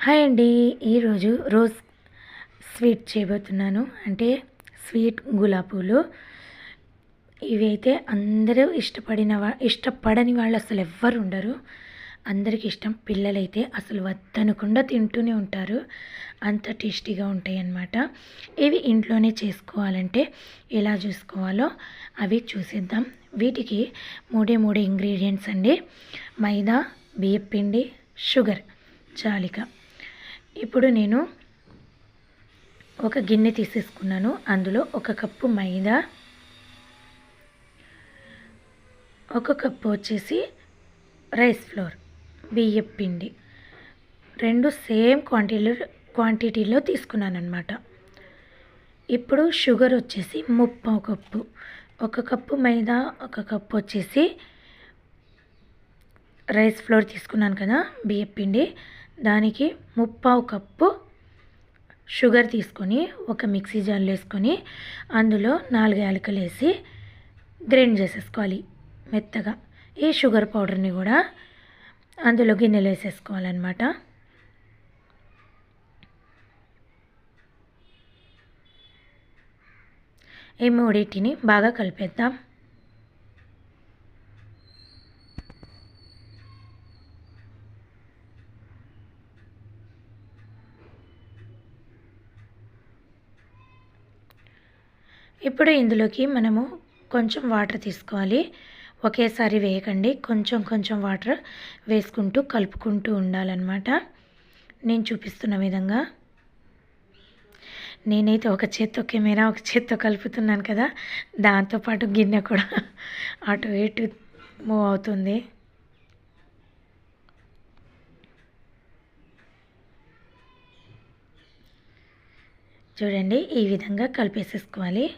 Hi అండి. ఈరోజు rose sweet చేయబోతున్నాను. అంటే స్వీట్ గులాబీలు. పూలు ఇవి అయితే అందరూ ఇష్టపడిన వా ఇష్టపడని వాళ్ళు అసలు ఎవ్వరు ఉండరు. అందరికి ఇష్టం. పిల్లలైతే అసలు వద్దనకుండా తింటూనే ఉంటారు. అంత టేస్టీగా ఉంటాయి అన్నమాట ఇవి ఇంట్లోనే చేసుకోవాలంటే ఎలా చూసుకోవాలో అవి చూసేద్దాం. వీటికి మూడే మూడు ఇంగ్రీడియంట్స్ అండి. మైదా బియ్యపిండి షుగర్ చాలిక. ఇప్పుడు నేను ఒక గిన్నె తీసేసుకున్నాను. అందులో ఒక కప్పు మైదా ఒక కప్పు వచ్చేసి రైస్ ఫ్లోర్ బియ్యం పిండి. రెండు సేమ్ క్వాంటిటీలో క్వాంటిటీలో తీసుకున్నాను అనమాట ఇప్పుడు షుగర్ వచ్చేసి ముప్పావు కప్పు. ఒక కప్పు మైదా ఒక కప్పు వచ్చేసి రైస్ ఫ్లోర్ తీసుకున్నాను కదా బియ్యం పిండి. దానికి ముప్పావు కప్పు షుగర్ తీసుకొని ఒక మిక్సీ జార్లో వేసుకొని అందులో నాలుగు యాలకులు వేసి గ్రైండ్ చేసేసుకోవాలి మెత్తగా. ఈ షుగర్ పౌడర్ని కూడా అందులో గిన్నెలు వేసేసుకోవాలన్నమాట. ఈ మూడింటిని బాగా కలిపేద్దాం. ఇప్పుడు ఇందులోకి మనము కొంచెం వాటర్ తీసుకోవాలి. ఒకేసారి వేయకండి. కొంచెం కొంచెం వాటర్ వేసుకుంటూ కలుపుకుంటూ ఉండాలన్నమాట. నేను చూపిస్తున్న విధంగా. నేనైతే ఒక చేత్తో కెమెరా ఒక చేత్తో కలుపుతున్నాను కదా. దాంతోపాటు గిన్నె కూడా అటు ఇటు మూవ్ అవుతుంది. చూడండి ఈ విధంగా కలిపేసేసుకోవాలి.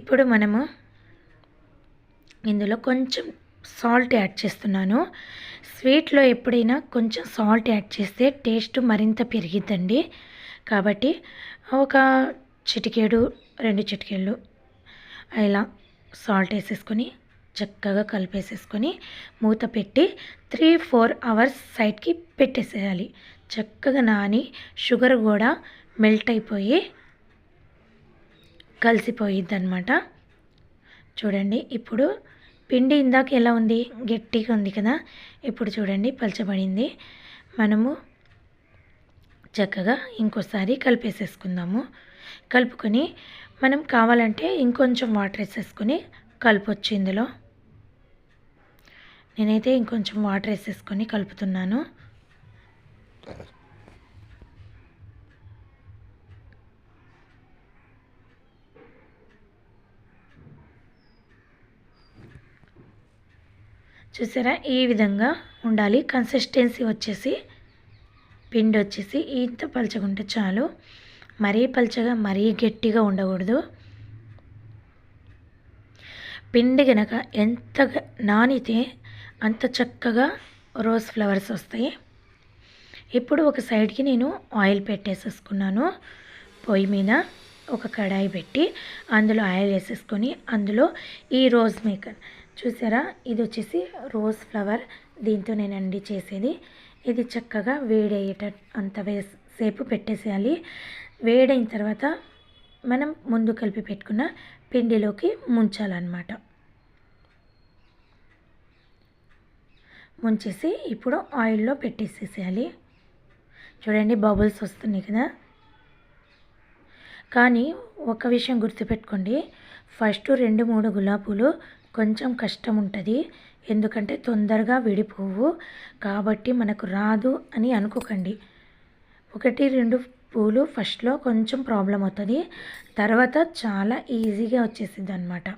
ఇప్పుడు మనము ఇందులో కొంచెం సాల్ట్ యాడ్ చేస్తున్నాను. స్వీట్లో ఎప్పుడైనా కొంచెం సాల్ట్ యాడ్ చేస్తే టేస్ట్ మరింత పెరిగిద్దండి. కాబట్టి ఒక చిటికేడు రెండు చిటికేళ్ళు ఇలా సాల్ట్ వేసేసుకొని చక్కగా కలిపేసేసుకొని మూత పెట్టి త్రీ ఫోర్ అవర్స్ సైడ్కి పెట్టేసేయాలి. చక్కగా నాని షుగర్ కూడా మెల్ట్ అయిపోయి కలిసిపోయిద్ది అనమాట చూడండి ఇప్పుడు పిండి ఇందాక ఎలా ఉంది? గట్టిగా ఉంది కదా? ఇప్పుడు చూడండి పలచబడింది. మనము చక్కగా ఇంకోసారి కలిపేసేసుకుందాము. కలుపుకొని మనం కావాలంటే ఇంకొంచెం వాటర్ వేసేసుకొని కలుపొచ్చు ఇందులో. నేనైతే ఇంకొంచెం వాటర్ వేసేసుకొని కలుపుతున్నాను. చూసారా? ఈ విధంగా ఉండాలి. కన్సిస్టెన్సీ వచ్చేసి పిండి వచ్చేసి ఇంత పలచగా ఉంటే చాలు. మరీ పలచగా మరీ గట్టిగా ఉండకూడదు. పిండి గనక ఎంత నానితే అంత చక్కగా రోజ్ ఫ్లవర్స్ వస్తాయి. ఇప్పుడు ఒక సైడ్కి నేను ఆయిల్ పెట్టేసేసుకున్నాను. పొయ్యి మీద ఒక కడాయి పెట్టి అందులో ఆయిల్ వేసేసుకొని అందులో ఈ రోజ్ మేకర్ చూసారా? ఇది వచ్చేసి రోజ్ ఫ్లవర్. దీంతో నేనండి చేసేది. ఇది చక్కగా వేడయ్యేట అంత వేసేపు పెట్టేసేయాలి. వేడైన తర్వాత మనం ముందు కలిపి పెట్టుకున్న పిండిలోకి ముంచాలన్నమాట. ముంచేసి ఇప్పుడు ఆయిల్లో పెట్టేసేసేయాలి. చూడండి బబుల్స్ వస్తున్నాయి కదా. కానీ ఒక విషయం గుర్తుపెట్టుకోండి. ఫస్ట్ రెండు మూడు గులాబీలు కొంచెం కష్టం ఉంటుంది ఎందుకంటే తొందరగా విడిపోవు. కాబట్టి మనకు రాదు అని అనుకోకండి. ఒకటి రెండు పూలు ఫస్ట్లో కొంచెం ప్రాబ్లం అవుతుంది. తర్వాత చాలా ఈజీగా వచ్చేసింది అనమాట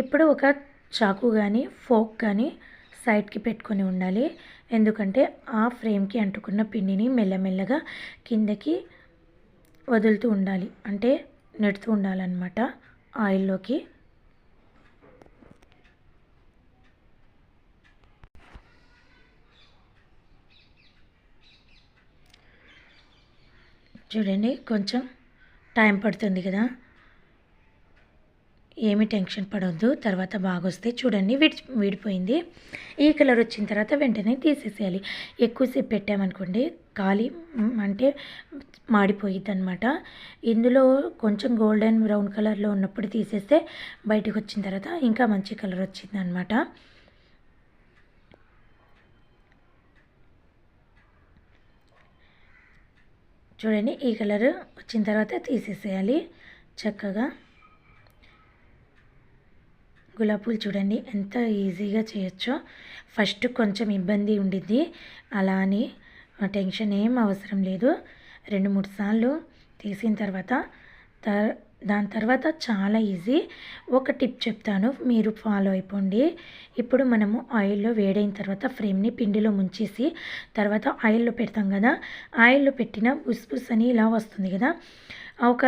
ఇప్పుడు ఒక చాకు కానీ ఫోక్ కానీ సైడ్కి పెట్టుకొని ఉండాలి. ఎందుకంటే ఆ ఫ్రేమ్కి అంటుకున్న పిండిని మెల్లమెల్లగా కిందకి వదులుతూ ఉండాలి. అంటే నెడుతూ ఉండాలన్నమాట ఆయిల్లోకి చూడండి కొంచెం టైం పడుతుంది కదా. ఏమి టెన్షన్ పడవద్దు తర్వాత బాగా వస్తే చూడండి విడి విడిపోయింది. ఈ కలర్ వచ్చిన తర్వాత వెంటనే తీసేసేయాలి. ఎక్కువసేపు పెట్టామనుకోండి ఖాళీ అంటే మాడిపోయిద్ది అనమాట ఇందులో కొంచెం గోల్డెన్ బ్రౌన్ కలర్లో ఉన్నప్పుడు తీసేస్తే బయటకు వచ్చిన తర్వాత ఇంకా మంచి కలర్ వచ్చింది అనమాట చూడండి ఈ కలర్ వచ్చిన తర్వాత తీసేసేయాలి చక్కగా. గులాబీ పూలు చూడండి ఎంత ఈజీగా చేయొచ్చో. ఫస్ట్ కొంచెం ఇబ్బంది ఉండిద్ది అలా అని. ఆ టెన్షన్ ఏం అవసరం లేదు. రెండు మూడు సార్లు తీసిన తర్వాత త- దాని తర్వాత చాలా ఈజీ. ఒక టిప్ చెప్తాను మీరు ఫాలో అయిపోండి. ఇప్పుడు మనము ఆయిల్లో వేడైన తర్వాత ఫ్రేమ్ని పిండిలో ముంచేసి తర్వాత ఆయిల్లో పెడతాం కదా ఆయిల్లో పెట్టిన బుస్బుస్ అని ఇలా వస్తుంది కదా ఒక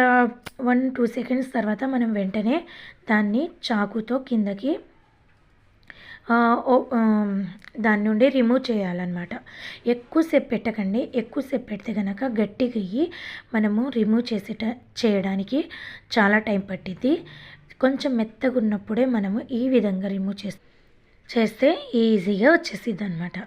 వన్ టూ సెకండ్స్ తర్వాత మనం వెంటనే దాన్ని చాకుతో కిందకి దాని నుండి రిమూవ్ చేయాలన్నమాట. ఎక్కువసేపు పెట్టకండి. ఎక్కువసేపు పెడితే కనుక గట్టిగా అయ్యి మనము రిమూవ్ చేసేట చేయడానికి చాలా టైం పట్టిద్ది. కొంచెం మెత్తగా ఉన్నప్పుడే మనము ఈ విధంగా రిమూవ్ చేస్ చేస్తే ఈజీగా వచ్చేసిద్ది అనమాట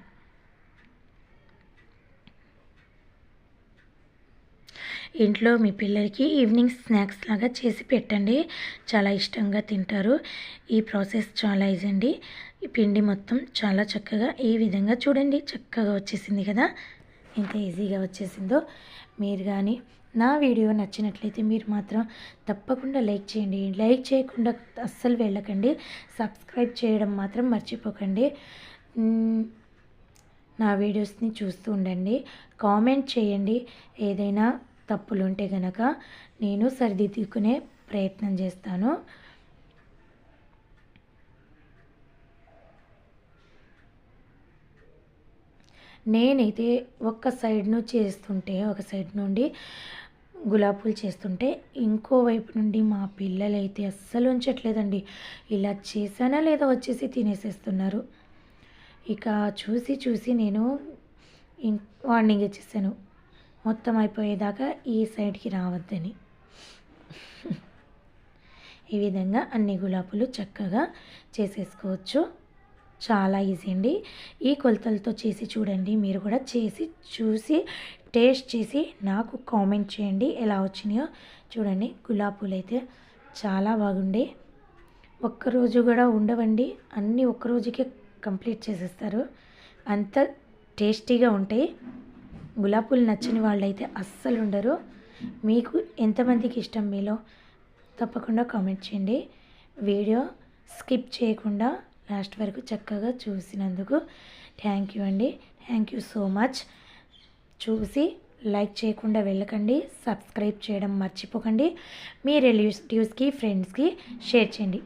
ఇంట్లో మీ పిల్లలకి ఈవినింగ్ స్నాక్స్ లాగా చేసి పెట్టండి. చాలా ఇష్టంగా తింటారు. ఈ ప్రాసెస్ చాలా ఈజీ అండి. ఈ పిండి మొత్తం చాలా చక్కగా ఈ విధంగా చూడండి చక్కగా వచ్చేసింది కదా? ఎంత ఈజీగా వచ్చేసిందో. మీరు కానీ నా వీడియో నచ్చినట్లయితే మీరు మాత్రం తప్పకుండా లైక్ చేయండి. లైక్ చేయకుండా అస్సలు వెళ్ళకండి. సబ్స్క్రైబ్ చేయడం మాత్రం మర్చిపోకండి. నా వీడియోస్ని చూస్తూ ఉండండి. కామెంట్ చేయండి. ఏదైనా తప్పులు ఉంటే గనక నేను సరిదిద్దుకునే ప్రయత్నం చేస్తాను. నేనైతే ఒక్క సైడ్ను చేస్తుంటే ఒక సైడ్ నుండి గులాబీలు చేస్తుంటే ఇంకో వైపు నుండి మా పిల్లలు అయితే అస్సలు ఉంచట్లేదండి. ఇలా చేశానా లేదా వచ్చేసి తినేసేస్తున్నారు. ఇక చూసి చూసి నేను వార్నింగ్ ఇచ్చేసాను. మొత్తం అయిపోయేదాకా ఈ సైడ్కి రావద్దని. ఈ విధంగా అన్ని గులాబీలు చక్కగా చేసేసుకోవచ్చు. చాలా ఈజీ అండి. ఈ కొలతలతో చేసి చూడండి. మీరు కూడా చేసి చూసి టేస్ట్ చేసి నాకు కామెంట్ చేయండి. ఎలా వచ్చినాయో చూడండి. గులాబ్ పూలు అయితే చాలా బాగుండే. ఒక్కరోజు కూడా ఉండవండి. అన్నీ ఒక్కరోజుకే కంప్లీట్ చేసేస్తారు. అంత టేస్టీగా ఉంటాయి. గులాబీ పూలు నచ్చని వాళ్ళైతే అస్సలు ఉండరు. మీకు ఎంతమందికి ఇష్టం మీలో తప్పకుండా కామెంట్ చేయండి. వీడియో స్కిప్ చేయకుండా లాస్ట్ వరకు చక్కగా చూసినందుకు థ్యాంక్ యూ అండి. థ్యాంక్ యూ సో మచ్ చూసి లైక్ చేయకుండా వెళ్ళకండి. సబ్స్క్రైబ్ చేయడం మర్చిపోకండి. మీ రిలేటివ్స్కి ఫ్రెండ్స్కి షేర్ చేయండి.